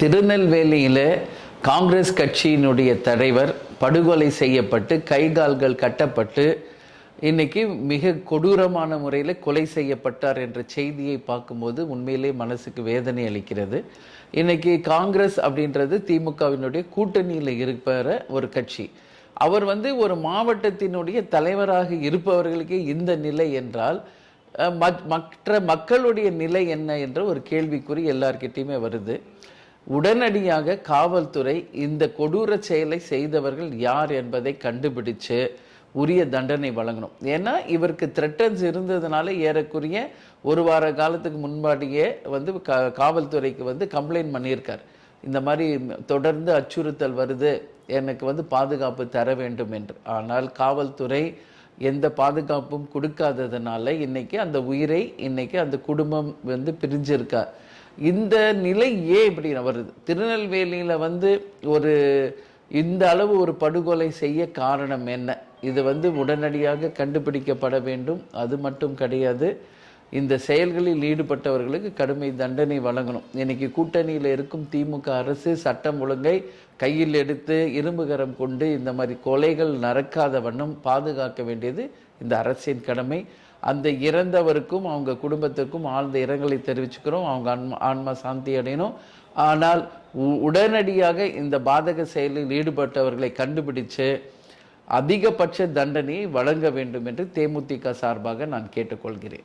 திருநெல்வேலியில் காங்கிரஸ் கட்சியினுடைய தலைவர் படுகொலை செய்யப்பட்டு கை கால்கள் கட்டப்பட்டு இன்னைக்கு மிக கொடூரமான முறையில் கொலை செய்யப்பட்டார் என்ற செய்தியை பார்க்கும்போது உண்மையிலே மனசுக்கு வேதனை அளிக்கிறது. இன்னைக்கு காங்கிரஸ் அப்படின்றது திமுகவினுடைய கூட்டணியில் இருக்கிற ஒரு கட்சி. அவர் வந்து ஒரு மாவட்டத்தினுடைய தலைவராக இருப்பவர்களுக்கே இந்த நிலை என்றால் மத்- மற்ற மக்களுடைய நிலை என்ன என்ற ஒரு கேள்விக்குறி எல்லார்கிட்டையுமே வருது. உடனடியாக காவல்துறை இந்த கொடூர செயலை செய்தவர்கள் யார் என்பதை கண்டுபிடிச்சு உரிய தண்டனை வழங்கணும். ஏன்னா இவருக்கு த்ரெட்டன்ஸ் இருந்ததுனால ஏறக்குரிய ஒரு வார காலத்துக்கு முன்பாடியே வந்து கா- காவல்துறைக்கு வந்து கம்ப்ளைண்ட் பண்ணியிருக்கார். இந்த மாதிரி தொடர்ந்து அச்சுறுத்தல் வருது எனக்கு வந்து பாதுகாப்பு தர வேண்டும் என்று. ஆனால் காவல்துறை எந்த பாதுகாப்பும் கொடுக்காததுனால இன்னைக்கு அந்த உயிரை இன்னைக்கு அந்த குடும்பம் வந்து பிரிஞ்சிருக்கா. இந்த நிலை ஏன் இப்படி வருது திருநெல்வேலியில் வந்து ஒரு இந்த அளவு ஒரு படுகொலை செய்ய காரணம் என்ன? இது வந்து உடனடியாக கண்டுபிடிக்கப்பட வேண்டும். அது மட்டும் கிடையாது இந்த செயல்களில் ஈடுபட்டவர்களுக்கு கடுமை தண்டனை வழங்கணும். இன்னைக்கு கூட்டணியில் இருக்கும் திமுக அரசு சட்டம் ஒழுங்கை கையில் எடுத்து இரும்புகரம் கொண்டு இந்த மாதிரி கொலைகள் நடக்காத வண்ணம் பாதுகாக்க வேண்டியது இந்த அரசின் கடமை. அந்த இறந்தவருக்கும் அவங்க குடும்பத்துக்கும் ஆழ்ந்த இரங்கலை தெரிவிச்சுக்கிறோம். அவங்க ஆன்மா ஆன்மா சாந்தி அடையணும். ஆனால் உ- உடனடியாக இந்த பாதக செயலில் ஈடுபட்டவர்களை கண்டுபிடிச்சு அதிகபட்ச தண்டனையை வழங்க வேண்டும் என்று தேமுதிக சார்பாக நான் கேட்டுக்கொள்கிறேன்.